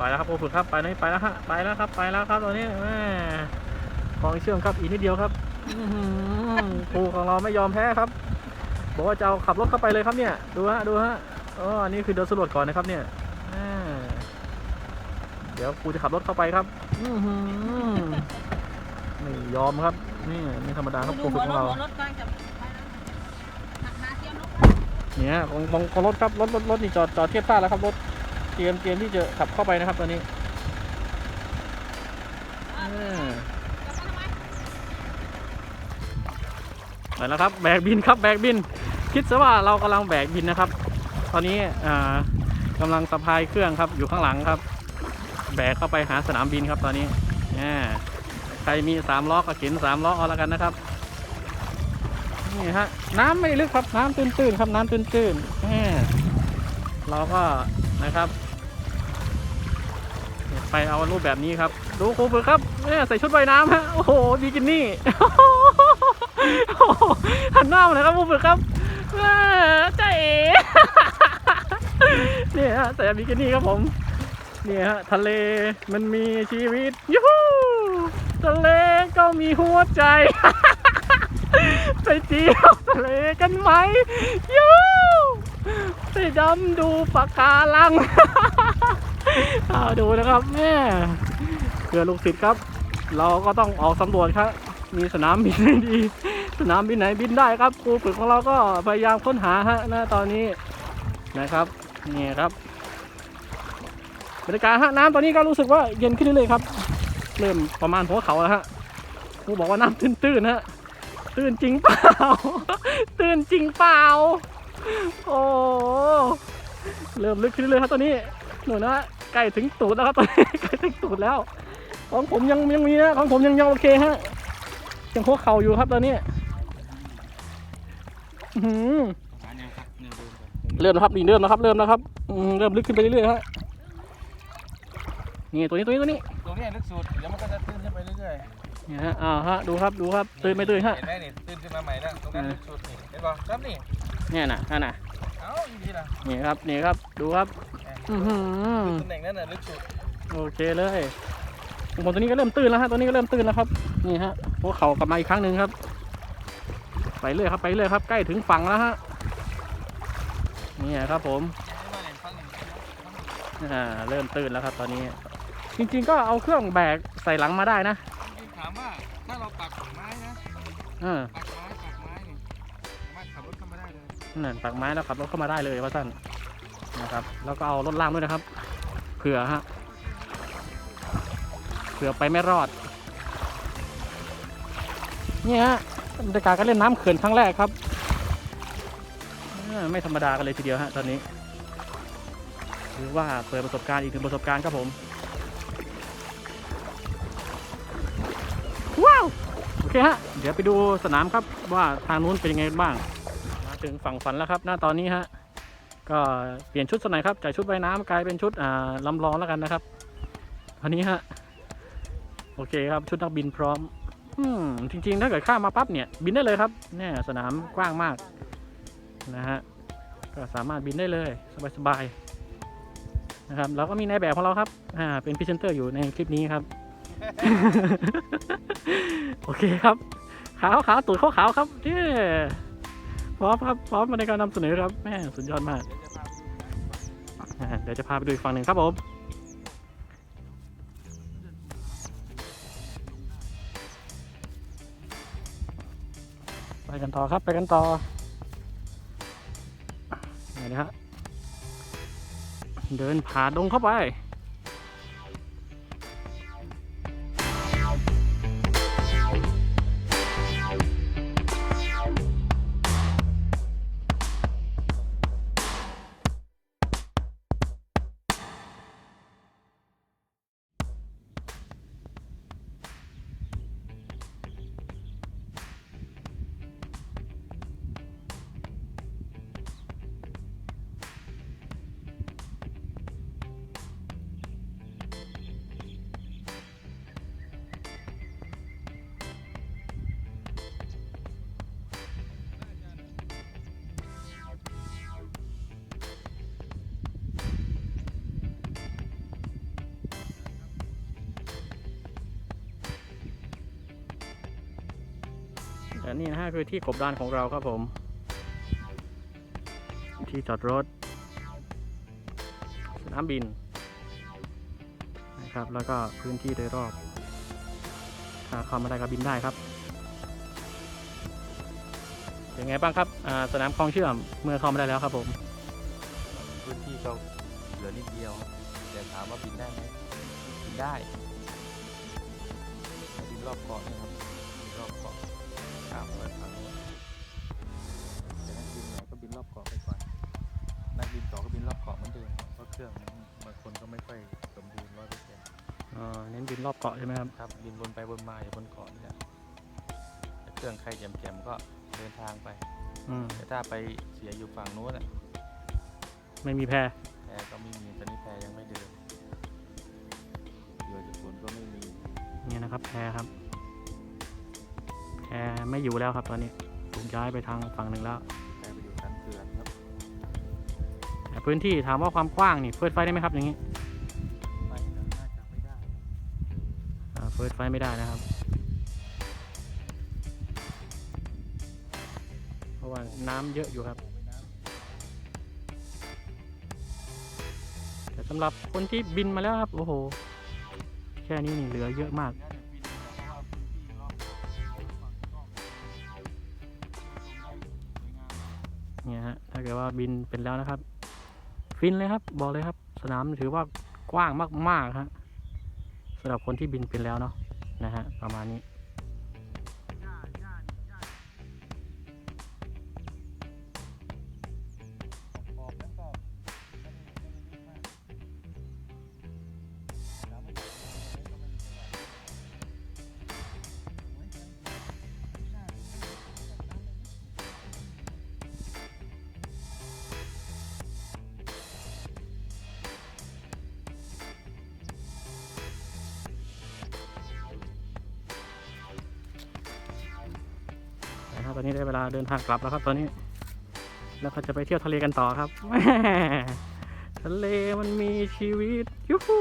ไปแล้วครับโอ้ฝึกครับไปนี่ไปแล้วฮะไปแล้วครับ ไปแล้วครับตอนนี้แม่กองเชื่อมครับอีกนิดเดียวครับอื้อหือครูของเราไม่ยอมแพ้ครับ บอกว่าจะเอาขับรถเข้าไปเลยครับเนี่ยดูฮะดูฮะอ๋ออันนี้คือเดินสำรวจก่อนนะครับเนี่ยอ่าเดี๋ยวครูจะขับรถเข้าไปครับอื้อหือไม่ยอมครับ นี่ไม่ธรรมดาครับครูฝึกของเราหัวรถกำลังจะไปแล้วหักหาเทียมรถเนี่ยของของของรถครับรถรถรถนี่จอดจอดเทียบท่าแล้วครับรถ เตรียมเตรียมที่จะขับเข้าไปนะครับตอนนี้อ่าไปแล้วครับแบกบินครับแบกบิน คิดซะว่าเรากำลังแบกบินนะครับ ตอนนี้อ่ากำลังสะพายเครื่องครับอยู่ข้างหลังครับ แบกเข้าไปหาสนามบินครับตอนนี้อ่าใครมีสามล้อก็เข็นสามล้อเอาละกันนะครับนี่ฮะน้ำไม่ลึกครับน้ำตื้นๆครับน้ำตื้นๆแหม่เราก็ นะครับไปเอารูปแบบนี้ครับ ดูครูฝึกครับนี่ใส่ชุดว่ายน้ำฮะโอ้โหบิกินี่โอ้โหหันหน้ามาหน่อยครับครูฝึกครับใจเอ๋เนี่ยฮะใส่บิกินี่ครับผมเนี่ยฮะทะเลมันมีชีวิตยูฮูทะเลก็มีหัวใจไปเที่ยวทะเลกันไหมยู ดำดูปะการังเอาดูนะครับแม่เพื่อลูกศิษย์ครับ เราก็ต้องออกสำรวจครับ มีสนามบินดี สนามบินไหนบินได้ครับครูฝึกของเราก็พยายามค้นหาฮะนะตอนนี้นะครับนี่ครับบรรยากาศฮะน้ำตอนนี้ก็รู้สึกว่าเย็นขึ้นเรื่อยๆครับ เริ่มประมาณหัวเขาแล้วฮะครูบอกว่าน้ำตื้นๆฮะตื่นจริงเปล่า ตื่นจริงเปล่า โอ้เริ่มลึกขึ้นเรื่อยครับตอนนี้หนูนะใกล้ถึงตูดแล้วครับตอนนี้ใกล้ถึงตูดแล้ว ของผมยังยังมีนะของผมยังยังโอเคฮะยังหัวเข่าอยู่ครับตอนนี้หือเริ่มแล้วครับนี่เริ่มแล้วครับ เริ่มแล้วครับเริ่มลึกขึ้นไปเรื่อยๆฮะนี่ตัวนี้ตัวนี้ตัวนี้ตรงนี้ลึกสุดเดี๋ยวมันก็จะตื้นขึ้นไปเรื่อย นี่ฮะอ่าฮะดูครับดูครับตื่นไม่ตื่นๆฮะเห็นไหมนี่ตื้นขึ้นมาใหม่แล้วตรงนั้นลึกสุดนี่เห็นป่ะครับนี่เนี่ยน่ะนั่นน่ะเอ้าอีกทีละนี่ครับนี่ครับดูครับอื้อหือตำแหน่งนั้นน่ะลึกสุดโอเคเลยผมตัวนี้ก็เริ่มตื้นแล้วฮะตัวนี้ก็เริ่มตื้นแล้วครับนี่ฮะพวกเขากลับมาอีกครั้งหนึ่งครับ ไปเรื่อยครับไปเรื่อยครับ ใกล้ถึงฝั่งแล้วฮะนี่ครับผมอ่าเริ่มตื้นแล้วครับ ตอนนี้ จริง ๆ ก็เอาเครื่องแบกใส่หลังมาได้นะ ออปักไม้ปักไม้นี่สามารถขับรถเข้ามาได้เลยนั่นปักไม้แล้วขับรถเข้ามาได้เลยว่าสั้นนะครับ แล้วก็เอารถล่างด้วยนะครับ เผื่อฮะเผื่อไปไม่รอด เนี่ยฮะบรรยากาศการเล่นน้ำเขื่อนครั้งแรกครับอ่าไม่ธรรมดากันเลยทีเดียวฮะตอนนี้ถือว่าเปิดประสบการณ์อีกหนึ่งประสบการณ์ครับผม เคฮะ เดี๋ยวไปดูสนามครับว่าทางนู้นเป็นยังไงบ้าง มาถึงฝั่งฝันแล้วครับหน้าตอนนี้ฮะ ก็เปลี่ยนชุดสน่อยครับจากชุดว่ายน้ำกลายเป็นชุดอ่าลำลองแล้วกันนะครับอันนี้ฮะ โอเคครับชุดนักบินพร้อม อืมจริง ๆ ถ้าเกิดข้ามมาปั๊บเนี่ย บินได้เลยครับเนี่ยสนามกว้างมากนะฮะ ก็สามารถบินได้เลยสบายๆนะครับเราก็มีนายแบบของเราครับอ่าเป็นพรีเซนเตอร์อยู่ในคลิปนี้ครับ โอเคครับ ขาวขาวตูดขาวขาวครับเย้พร้อมครับพร้อมมาในการนำเสนอครับแม่สุดยอดมากเดี๋ยวจะพาไปดูอีกฝั่งหนึ่งครับผมไปกันต่อครับไปกันต่อนี่นะฮะเดินผ่าดงเข้าไป และนี่นะฮะคือที่กบดานของเราครับผม ที่จอดรถ สนามบินนะครับ แล้วก็พื้นที่โดยรอบ ถ้าเข้ามาได้ก็บินได้ครับเป็นไงบ้างครับสนามคลองเชื่อมเมื่อเข้ามาได้แล้วครับผม พื้นที่ก็เหลือนิดเดียวแต่ถามว่าบินได้ไหมบินได้บินรอบเกาะนะครับบินรอบเกาะ ตามไปฝั่งนู้นแต่นักบินไหนก็บินรอบเกาะไปก่อน นักบินต่อก็บินรอบเกาะเหมือนเดิมเพราะเครื่องบางคนก็ไม่ค่อยสมบูรณ์ร้อยเปอร์เซ็นต์อ่าเน้นบินรอบเกาะใช่ไหมครับ ครับบินวนไปวนมาอยู่บนเกาะนี่แหละถ้าเครื่องใครแจ่มๆก็เดินทางไป อืม แต่ถ้าไปเสียอยู่ฝั่งนู้นน่ะไม่มีแพรแพรก็ไม่มีตอนนี้แพรยังไม่เดินเรือจากฝนก็ไม่มี เนี่ยนะครับ แพรครับ แพรไม่อยู่แล้วครับตอนนี้ถูกย้ายไปทางฝั่งหนึ่งแล้วแพรไปอยู่สันเขื่อนครับแต่พื้นที่ถามว่าความกว้างนี่เฟิร์สไฟได้ไหมครับอย่างนี้ไม่นะน่าจะไม่ได้อ่าเฟิร์สไฟไม่ได้นะครับ เพราะว่าน้ำเยอะอยู่ครับแต่สำหรับคนที่บินมาแล้วครับโอ้โหแค่นี้นี่เหลือเยอะมาก เนี่ยฮะถ้าเกิดว่าบินเป็นแล้วนะครับ ฟินเลยครับ บอกเลยครับ สนามถือว่ากว้างมากๆฮะสำหรับคนที่บินเป็นแล้วเนาะนะฮะประมาณนี้ นะครับ ตอนนี้ได้เวลาเดินทางกลับแล้วครับ ตอนนี้ แล้วก็จะไปเที่ยวทะเลกันต่อครับทะเลมันมีชีวิตยูฮู